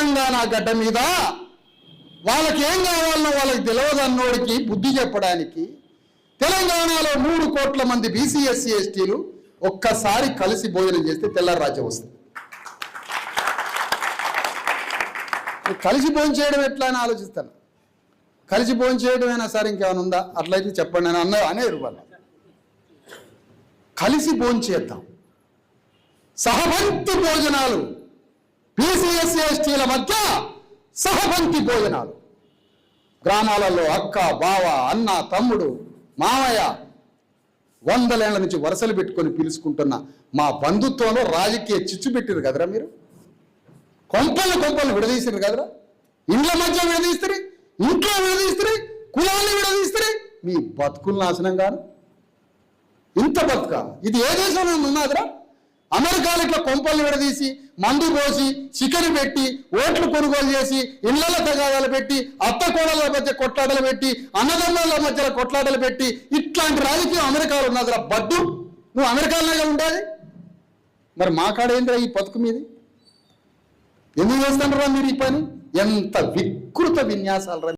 తెలంగాణ గడ్డ మీద? వాళ్ళకి ఏం కావాలనో వాళ్ళకి తెలియదన్నోడికి బుద్ధి చెప్పడానికి. తెలంగాణలో మూడు కోట్ల మంది బీసీ ఎస్సీ ఎస్టీలు ఒక్కసారి కలిసి భోజనం చేస్తే తెల్లారి రాజ్యం వస్తుంది. కలిసి భోజనం చేయడం ఎట్లా అని ఆలోచిస్తాను. కలిసి భోజనం అయినా సరే ఇంకేమైనా ఉందా? అట్లయితే చెప్పండి అని అన్న అనేరు వాళ్ళు. కలిసి భోజనం చేద్దాం. సహబంతి భోజనాలు బీసీఎస్ ఎస్టీల మధ్య సహపంక్తి భోజనాలు. గ్రామాలలో అక్క బావ అన్న తమ్ముడు మామయ్య వందలేళ్ళ నుంచి వరుసలు పెట్టుకొని పిలుచుకుంటున్న మా బంధుత్వంలో రాజకీయ చిచ్చు పెట్టారు కదరా మీరు? కొంపలు కొంపలు విడదీసారు కదరా? ఇండ్ల మధ్య విడదీస్తారు ఇంట్లో విడదీస్తారు కులాన్ని విడదీస్తారు మీ బతుకులు నాశనం కాదు. ఇంత బతుక. ఇది ఏ దేశంలో ఉన్నదిరా అమెరికాలు ఇట్లా కొంపలు విడదీసి మందు పోసి చికెన్ పెట్టి ఓట్లు కొనుగోలు చేసి ఇళ్ళలో తగాదాలు పెట్టి అత్త కోడల మధ్య కొట్లాటలు పెట్టి అన్నదమ్ముల మధ్య కొట్లాటలు పెట్టి ఇట్లాంటి రాజకీయం అమెరికాలో ఉన్నదిరా బడ్డు. నువ్వు అమెరికాలోనే ఉండాలి. మరి మా కాడ ఈ బతుకు మీది? ఎందుకు చేస్తానరా మీరు ఈ పని? ఎంత వికృత విన్యాసాలు రా